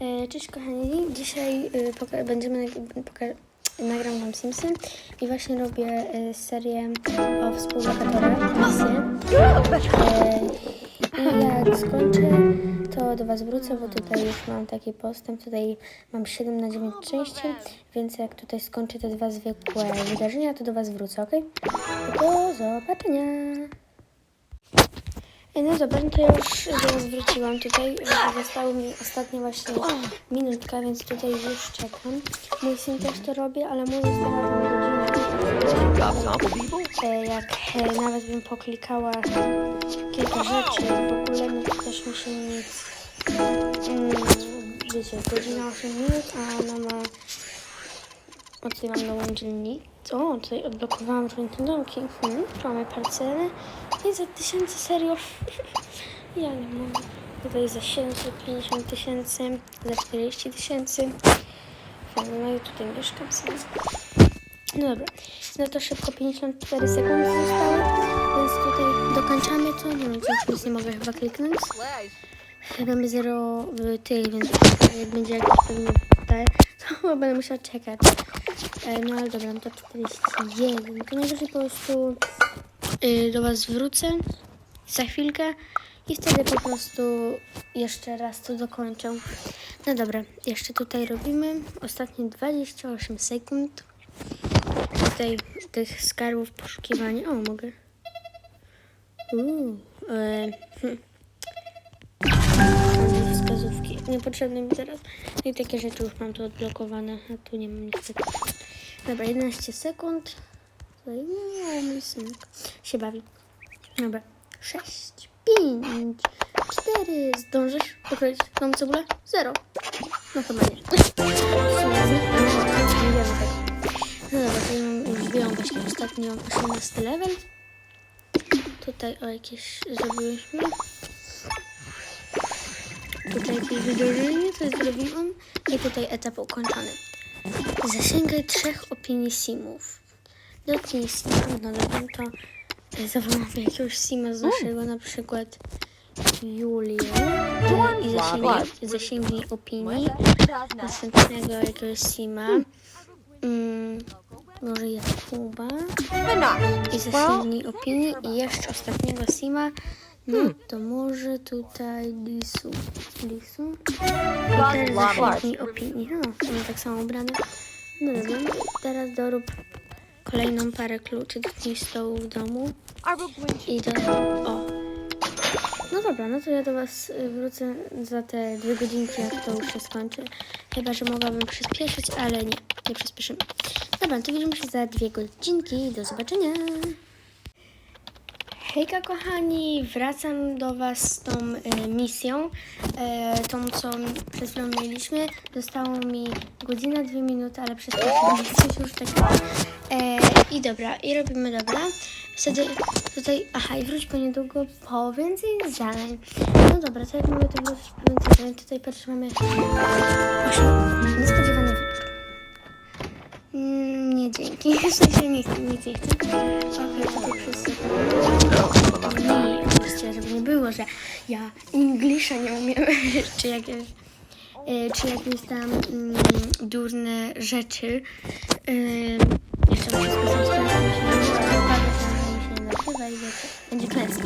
E, Cześć kochani, dzisiaj e, poka- będziemy poka- nagram wam Simsy i właśnie robię e, serię o współlokatorach, misję. E, I jak skończę, to do was wrócę, bo tutaj już mam taki postęp, tutaj mam 7 na 9 części, więc jak tutaj skończę te dwa zwykłe wydarzenia, to do was wrócę, ok? Do zobaczenia! No dobra, no to ja już Was wróciłam tutaj. Zostało mi ostatnia właśnie minutka, więc tutaj już czekam. Mój syn też to robi, ale mój została tam godzina. Jak e, nawet bym poklikała kilka rzeczy, w ogóle no to też mi się nic... Mm, wiecie, godzina 8 minut, a ona ma... O, tutaj mam nową dziennik. O, tutaj odblokowałam różne domki. Hmm, mamy parcele. I za tysięcy, serio. ja nie mogę. Tutaj za 750 tysięcy, za 40 tysięcy. No i tutaj mieszkam sobie. No dobra, no to szybko 54 sekundy zostały, więc tutaj dokończamy to. Nie wiem, czy nic nie mogę chyba kliknąć. Mamy zero w tych, więc jak będzie jakiś pewnie te, to będę musiała czekać. E, No ale dobra, no to 41. To najwyżej po prostu y, do Was wrócę za chwilkę i wtedy po prostu jeszcze raz to dokończę. No dobra, jeszcze tutaj robimy ostatnie 28 sekund. Tutaj tych skarbów poszukiwania. O, mogę. Uuu, e, hm. Niepotrzebne mi teraz. No i takie rzeczy już mam tu odblokowane, a tu nie mam nic takiego. Dobra, 11 sekund. No, mój synek się bawi. Dobra, 6, 5, 4. Zdążysz pokroić tą cebulę? 0. No chyba nie. Nie tego. No dobra, to ja już wyjął właśnie ostatnio 18 level. Tutaj o jakieś zrobiłyśmy. Tutaj jakieś wydarzenie, to zrobiłam. I tutaj etap ukończony. Zasięgaj trzech opinii simów. Dotknij sima, no dobra, to zawołam jakiegoś sima z naszego, na przykład Julię. I zasięgnij, zasięgnij opinii następnego jakiegoś sima. Mm, może Jakuba. I zasięgnij opinii. I jeszcze ostatniego sima. No to może tutaj Lisu. Lisu? I też zasięgnij opinii. No, są tak samo ubrane. No dobra, teraz dorób kolejną parę kluczy do tych stołów w domu. I do... O. No dobra, no to ja do Was y, wrócę za te dwie godzinki, jak to już się skończy. Chyba, że mogłabym przyspieszyć, ale nie, nie przyspieszymy. Dobra, to widzimy się za dwie godzinki. Do zobaczenia. Hejka kochani, wracam do Was z tą y, misją, e, tą co przed chwilą mieliśmy. Zostało mi godzina, dwie minuty, ale przyspieszyłam coś już takiego. E, I dobra, i robimy dobra. Wtedy tutaj, aha, i wróć po niedługo po więcej zadań. No dobra, to jak mamy to wrócić po więcej zadań, tutaj patrzę, mamy osiem, niespodziewany wybór. Mm, nie dzięki, w sensie nie chcę, nic nie chcę. Nie, oczywiście, żeby nie było, że ja Englisza nie umiem, czy jakieś, e, czy jakieś tam mm, durne rzeczy. E, jeszcze spisać klęskę, mi się będzie klęska.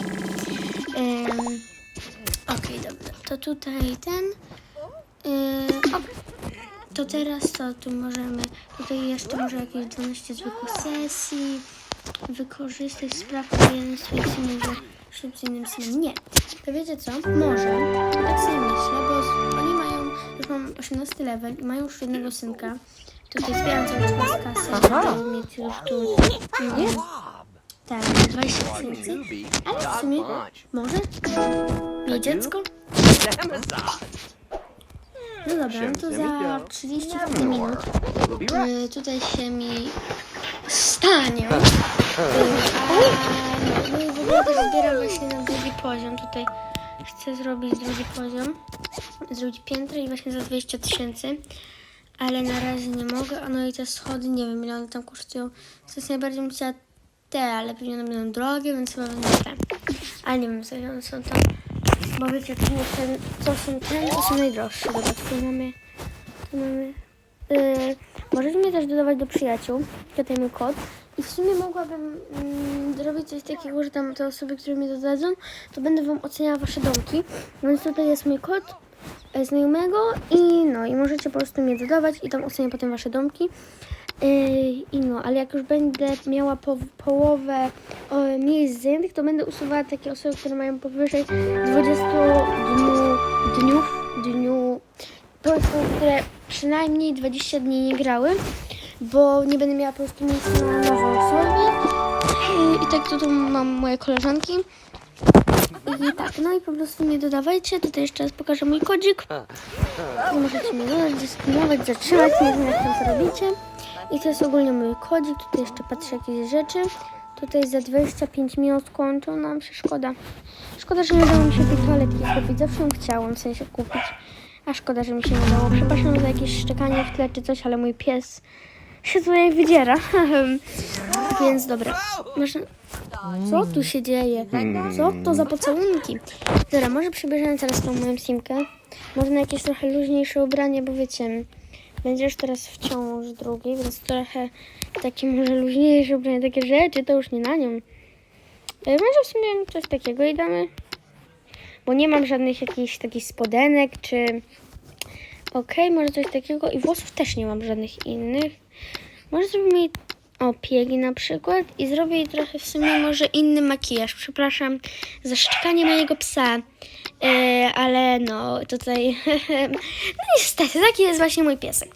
Em, Okej, dobra, to tutaj ten. Yy. To teraz to tu możemy, tutaj jeszcze może jakieś 12 zwykłych sesji wykorzystać, sprawdzić jeden z swoich synów, że ślub z innym synem. Nie. To wiecie co? Może, tak sobie myślę, bo oni mają, już mam 18 level i mają już jednego synka. Tutaj zbieram cały czas kasę, żeby mieć już tu, nie wiem, tak, 20 tysięcy. Ale w sumie, może mieć dziecko? No dobra, no to za 30 minut y, tutaj się mi stanie. Y, a, no i w ogóle też zbieram właśnie na drugi poziom. Tutaj chcę zrobić drugi poziom, zrobić piętro i właśnie za 20 tysięcy. Ale na razie nie mogę. A no i te schody, nie wiem ile one tam kosztują. W sensie najbardziej bym chciała te, ale pewnie one będą drogie, więc chyba będę te. Ale nie wiem, co one są tam. Bo wiecie, to, nie ten, to są ten, to są najdroższe. Dobra, tu mamy, tu mamy. Yy, mnie też dodawać do przyjaciół. Tutaj mój kod. I w sumie mogłabym mm, zrobić coś takiego, że tam te osoby, które mnie dodadzą, to będę wam oceniała wasze domki. Więc tutaj jest mój kod e, znajomego i no i możecie po prostu mnie dodawać i tam ocenię potem wasze domki. I no, ale jak już będę miała po, połowę e, miejsc zajętych, to będę usuwała takie osoby, które mają powyżej 20 dniu, dniów, dniu, to są, które przynajmniej 20 dni nie grały, bo nie będę miała po prostu miejsca na nową osobę. Yy, I tak to tu mam moje koleżanki. I tak, no i po prostu mnie dodawajcie. Tutaj jeszcze raz pokażę mój kodzik. Możecie mnie dyskryminować, zatrzymać, nie wiem jak to zrobicie. I to jest ogólnie mój kodzik. Tutaj jeszcze patrzę jakieś rzeczy. Tutaj za 25 minut kończą nam się szkoda. Szkoda, że nie udało mi się tej toaletki kupić. Zawsze ją chciałam w sensie kupić. A szkoda, że mi się nie udało. Przepraszam za jakieś szczekanie w tle czy coś, ale mój pies się tutaj wydziera. Więc dobra. Może... Co tu się dzieje? Co to za pocałunki? Dobra, może przybierzemy teraz tą moją simkę. Może na jakieś trochę luźniejsze ubranie, bo wiecie, będziesz teraz wciąż drugi, więc trochę takie może luźniejsze ubranie, takie rzeczy, to już nie na nią. E, Może w sumie coś takiego i damy. Bo nie mam żadnych jakichś takich spodenek, czy... Okej, może coś takiego. I włosów też nie mam żadnych innych. Może zrobimy jej o piegi na przykład i zrobię jej trochę w sumie może inny makijaż. Przepraszam za szczekanie mojego psa. E, ale no tutaj no niestety taki jest właśnie mój piesek.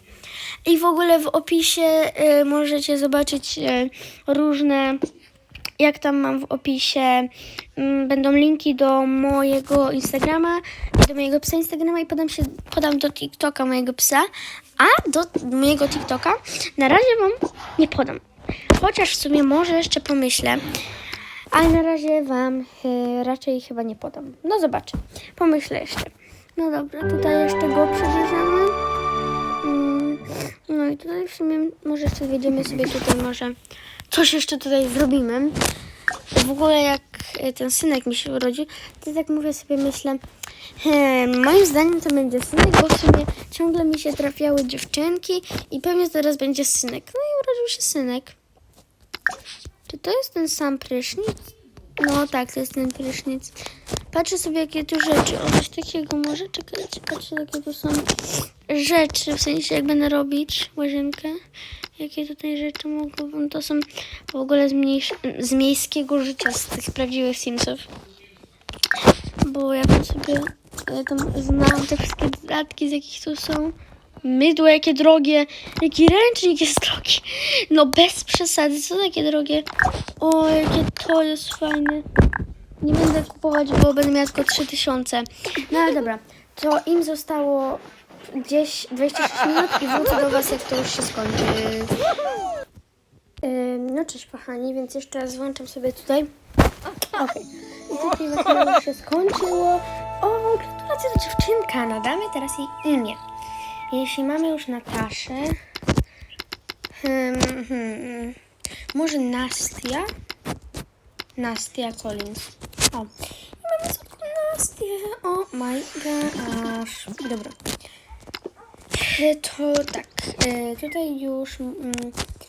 I w ogóle w opisie e, możecie zobaczyć e, różne jak tam mam w opisie, mm, będą linki do mojego Instagrama do mojego psa Instagrama i podam, się, podam do TikToka mojego psa, a do mojego TikToka na razie wam nie podam. Chociaż w sumie może jeszcze pomyślę, ale na razie wam e, raczej chyba nie podam. No zobaczę, pomyślę jeszcze. No dobra, tutaj jeszcze go przebierzemy. Mm, No i tutaj w sumie może jeszcze wjedziemy sobie tutaj może coś jeszcze tutaj zrobimy. W ogóle jak e, ten synek mi się urodził, to tak mówię sobie, myślę, hmm, moim zdaniem to będzie synek, bo w sumie ciągle mi się trafiały dziewczynki i pewnie teraz będzie synek. No i urodził się synek. Czy to jest ten sam prysznic? No tak, to jest ten prysznic. Patrzę sobie, jakie tu rzeczy. O, coś takiego może? Czekajcie, patrzę, jakie tu są rzeczy. W sensie, jak będę robić łazienkę. Jakie tutaj rzeczy mogą... To są w ogóle z, mniejsz... z miejskiego życia, z tych prawdziwych Simsów. Bo ja tam sobie... Ja tam znam te wszystkie dodatki, z jakich tu są. Mydło jakie drogie. Jaki ręcznik jest drogi. No bez przesady, co takie drogie? O, jakie to jest fajne. Nie będę kupować, bo będę miała tylko 3000. No ale dobra, to im zostało gdzieś 26 minut i wrócę do Was, jak to już się skończy. No cześć kochani, więc jeszcze raz włączam sobie tutaj. Okej. I tutaj właśnie się skończyło. O, gratulacje do dziewczynka. Nadamy teraz jej imię. Jeśli mamy już Nataszę. Hmm, hmm, może Nastia? Nastia Collins. O, mamy słodką Nastię. Oh my gosh. Dobra. E, To tak, e, tutaj już mm,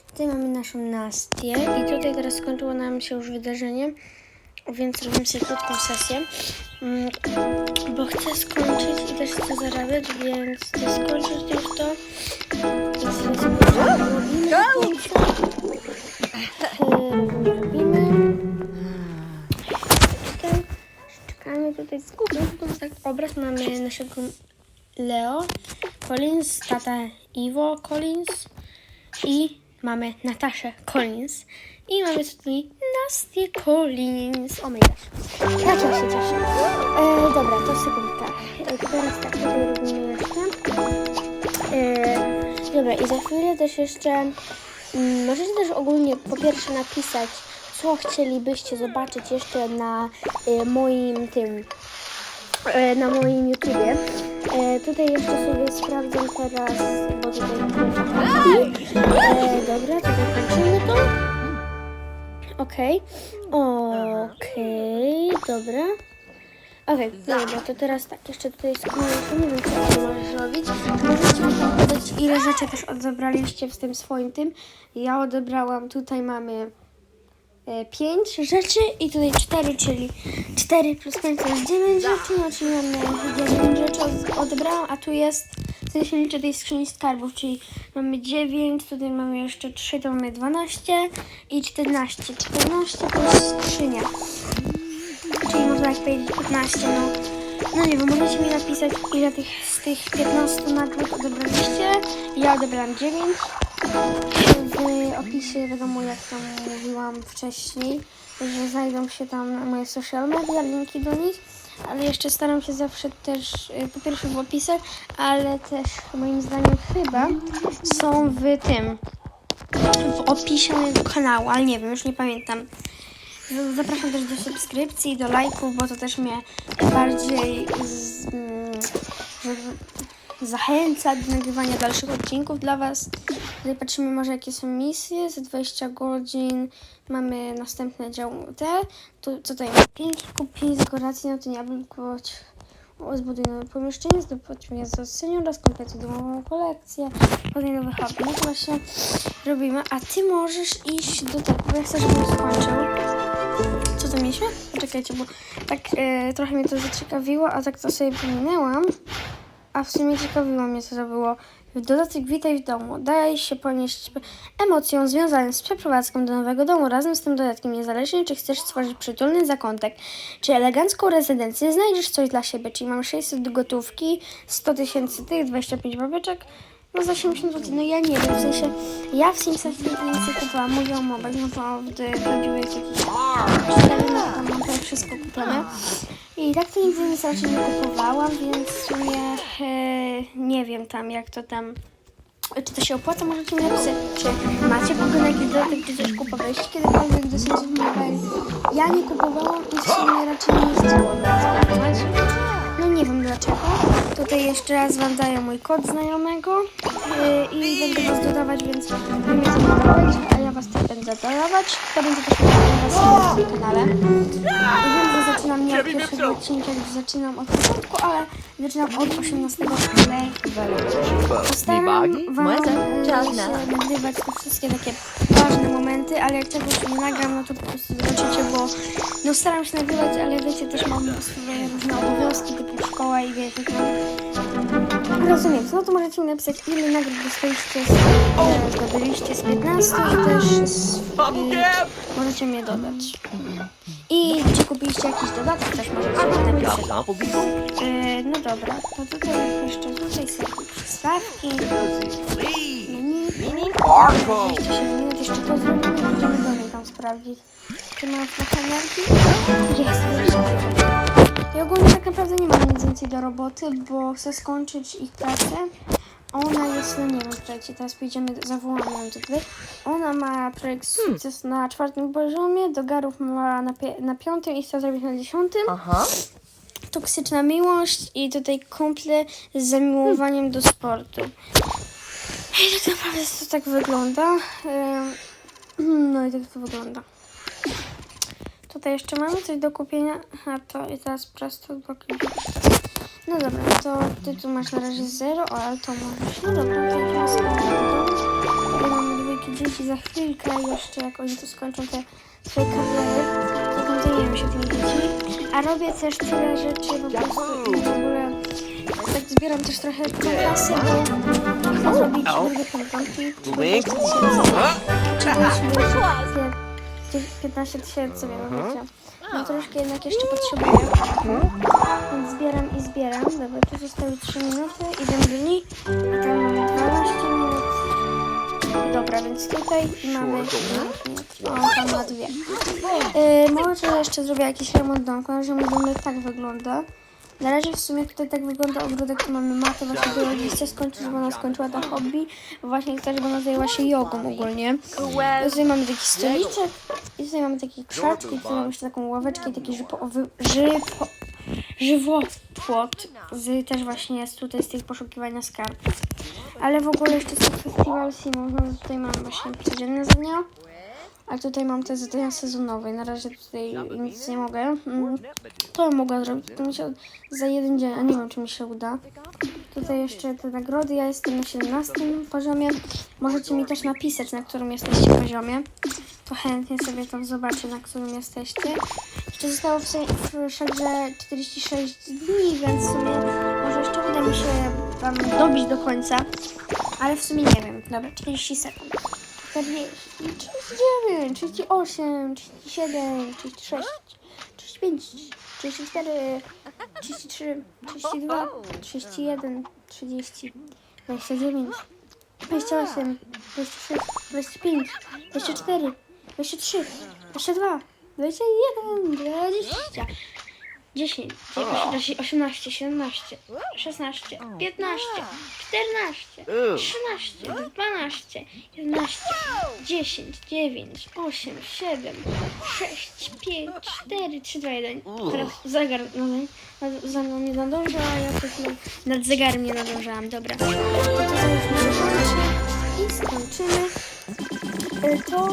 tutaj mamy naszą Nastię i tutaj teraz skończyło nam się już wydarzenie, więc robimy sobie krótką sesję, mm, bo chcę skończyć i też chcę zarabiać, więc chcę skończyć już to. Robimy robimy. Tutaj czekamy tutaj z góry, tak obraz mamy naszego Leo Collins, tata Iwo Collins i mamy Nataszę Collins i mamy tutaj Nastię Collins. O my gosh. Ja się cieszę. E, dobra, to sekundka. E, teraz tak, tutaj robimy jeszcze. E, dobra, i za chwilę też jeszcze mm, możecie też ogólnie po pierwsze napisać, co chcielibyście zobaczyć jeszcze na e, moim tym e, na moim YouTubie. E, tutaj jeszcze sobie sprawdzę teraz, bo tutaj e, Dobra, tutaj kończymy to. Okej, okej, dobra. Okej, dobra, to teraz tak, jeszcze tutaj jest nie wiem, co ty możesz robić. Możecie mi tam podać, ile rzeczy też odebraliście w tym swoim tym. Ja odebrałam, tutaj mamy e, 5 rzeczy i tutaj 4, czyli 4 plus 5 to jest 9 rzeczy, no czyli mamy 9 rzeczy od- odebrałam, a tu jest, w sensie liczę tej skrzyni skarbów, czyli mamy 9, tutaj mamy jeszcze 3, to mamy 12 i 14. 14 to jest skrzynia. Czyli można tak powiedzieć 15, no. No nie wiem, możecie mi napisać ile tych, z tych 15 nagród odebraliście. Ja odebrałam 9. W opisie wiadomo jak tam mówiłam wcześniej, że znajdą się tam moje social media, linki do nich. Ale jeszcze staram się zawsze też, y, po pierwsze w opisach, ale też moim zdaniem chyba są w tym, w opisie mojego kanału, ale nie wiem, już nie pamiętam. Zapraszam też do subskrypcji i do lajków, bo to też mnie bardziej z, mm, z- zachęca do nagrywania dalszych odcinków dla Was. Tutaj patrzymy może jakie są misje. Za 20 godzin mamy następne dział te. Tu, tutaj? 5 kupień z dekoracji, no to nie blokować. Zbuduj nowe pomieszczenie, zdobądź miasto z seniora, skompletuj domową kolekcję, podaj nowe hobby. No właśnie robimy, a Ty możesz iść do tego, bo ja chcę, żebym skończył. Co to mieliśmy? Poczekajcie, bo tak e, trochę mnie to zaciekawiło, a tak to sobie pominęłam. A w sumie ciekawiło mnie, co to było. Dodatek Witaj w domu. Daj się ponieść emocjom związanym z przeprowadzką do nowego domu. Razem z tym dodatkiem, niezależnie czy chcesz stworzyć przytulny zakątek, czy elegancką rezydencję, znajdziesz coś dla siebie. Czyli mam 600 do gotówki, 100 tysięcy tych, 25 babeczek. No za 80 zł, no ja nie wiem, w sensie ja w Simsach więcej kupowałam moją mobile, no to wtedy chodziły jakieś 4, no tam mam to wszystko kupione. I tak to nigdy nic raczej nie kupowałam, więc w sumie e, nie wiem tam jak to tam, czy to się opłaca, możecie mi napisać, czy macie ogóle jakiś dodatek, czy coś kupowaliście kiedykolwiek do Simsów Mobile. Ja nie kupowałam i w sumie raczej nie chciałam nic kupować. Nie wiem dlaczego. Tutaj jeszcze raz Wam daję mój kod znajomego yy, i będę Was dodawać, więc Wy mnie dodawać, a ja Was też będę dodawać. To będzie też na moim kanale. I wiem, że zaczynam nie od pierwszego odcinka, gdzie zaczynam od początku, ale zaczynam od 18 levelu. Postaram Wam się na- nagrywać te wszystkie takie ważne momenty, ale jak czegoś nie nagram, no to po prostu zobaczycie, bo no staram się nagrywać, ale wiecie, też mam swoje różne obowiązki, typu szkoła i wiecie, no. Rozumiem, no to możecie mi napisać, ile nagród dostaliście, z, zdobyliście z 15 i też z, y, możecie mnie dodać. I czy kupiliście jakiś dodatek, też możecie mi napisać. Yy, no dobra, to tutaj jeszcze tutaj są przystawki, menu. 27 minut, jeszcze to zrobimy, będziemy dalej tam sprawdzić. Czy mam trochę energii? Jest. I ogólnie tak naprawdę nie mam nic więcej do roboty, bo chcę skończyć ich pracę. Ona jest, no nie wiem, słuchajcie, teraz pójdziemy, zawołamy ją tutaj. Ona ma projekt sukces na czwartym poziomie, Dogarów ma na, pie- na piątym i chce zrobić na dziesiątym. Aha. Toksyczna miłość i tutaj kumple z zamiłowaniem do sportu. I tak naprawdę to tak wygląda. No i tak to wygląda. Tutaj jeszcze mamy coś do kupienia. A to i teraz prosto boki. No dobra, to ty tu masz na razie zero, o, ale to możesz. No dobra, to idziemy sobie do mamy dwójki dzieci za chwilkę jeszcze, jak oni tu skończą te swoje kariery, to zajmiemy się tymi dziećmi. A robię też tyle rzeczy po prostu w ogóle tak zbieram też trochę kasy, bo chcę zrobić drugie pętonki. 15 tysięcy. 15 tysięcy mianowicie. No troszkę jednak jeszcze potrzebuję. Więc zbieram i zbieram. Dobra, tu zostały 3 minuty. Idę do niej. I tam mamy 12 minut. Dobra, więc tutaj mamy 10 minut. O, tam ma dwie. Yy, może jeszcze zrobię jakiś remont domku. Razie mój domek tak wygląda. Na razie w sumie tutaj tak wygląda ogródek, tu mamy matę, właśnie biologicznie skończyć, bo ona skończyła to hobby. Właśnie też, bo ona zajęła się jogą ogólnie. Tutaj mamy taki stoliczek i tutaj mamy takie krzaczki, tutaj mamy jeszcze taką ławeczkę i taki żypo, żypo, żywopłot. Z, też właśnie jest tutaj z tych poszukiwania skarbów. Ale w ogóle jeszcze jest festiwal Simon, no tutaj mamy właśnie codzienne zadania. A tutaj mam te zadania sezonowe. Na razie tutaj nic nie mogę. Mm, To mogę zrobić. To mi się za jeden dzień, a nie wiem, czy mi się uda. Tutaj jeszcze te nagrody. Ja jestem na 17 poziomie. Możecie mi też napisać, na którym jesteście poziomie. To chętnie sobie tam zobaczę, na którym jesteście. Jeszcze zostało w, w szarze 46 dni, więc w sumie może jeszcze uda mi się Wam dobić do końca. Ale w sumie nie wiem. Dobra, 40 sekund. 40, 39, 38, 37, 36, 35, 34, 33, 32, 31, 30, 29, 28, 26, 25, 24, 23, 22, 21, 20, 10, 11, 18, 17, 16, 15, 14, 13, 12, 11, 10, 9, 8, 7, 6, 5, 4, 3, 2, 1. Teraz zegar nad, za mną nie nadąża, a ja też nad, zegarem nie nadążałam. Dobra. To i skończymy. Y, To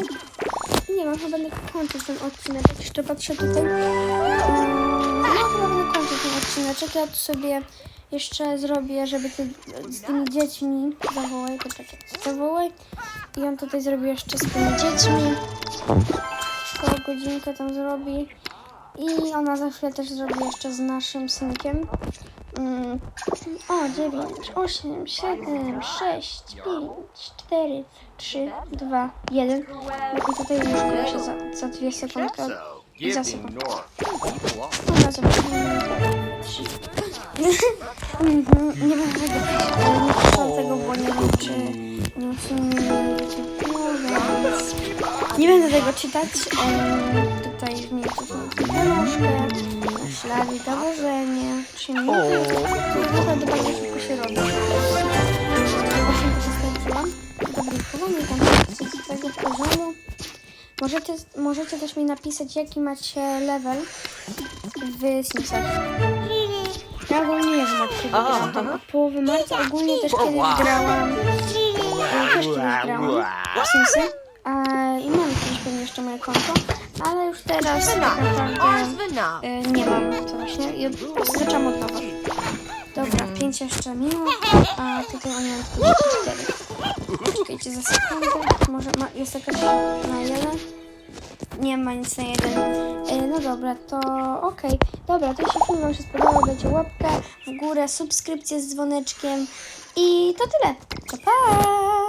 nie wiem, chyba będę kończyć ten odcinek. Jeszcze patrzę tutaj. Tu sobie jeszcze zrobię, żeby z tymi dziećmi zawołaj, poczekaj, zawołaj. I on tutaj zrobi jeszcze z tymi dziećmi. Koło godzinkę tam zrobi. I ona za chwilę też zrobi jeszcze z naszym synkiem. Mm. O, 9, 8, 7, 6, 5, 4, 3, 2, 1. I tutaj już się za, za dwie sekundki. od- So, Za sekundkę. Dobra, zobaczymy. Mhm, Nie będę tego ale nie pisałam tego, bo nie wiem, czy nie no więc nie będę tego czytać. Tutaj w miejscu są paluszkę, ślady dowożenia, 3 minuty. Naprawdę bardzo szybko się robi. Właśnie przestąpiłam. Dobry wychowany, tam z tego poziomu. Możecie, możecie też mi napisać, jaki macie level w Simsach. Ja ogólnie nie. Tam od połowy marca ogólnie też kiedyś grałam. e, Też kiedyś grałam w Simsy. E, I mam kiedyś pewnie jeszcze moje konto, ale już teraz tak naprawdę e, nie mam to właśnie. Ja zaczęłam od nowa. Dobra, 5 jeszcze minut, a tutaj oni mają 44. Czekajcie za sekundę. Może ma, jest jakaś na jeden? Nie ma nic na jeden. E, no dobra, to okej. Dobra, to jeśli film Wam się spodobał, dajcie łapkę w górę, subskrypcję z dzwoneczkiem i to tyle. Pa, pa!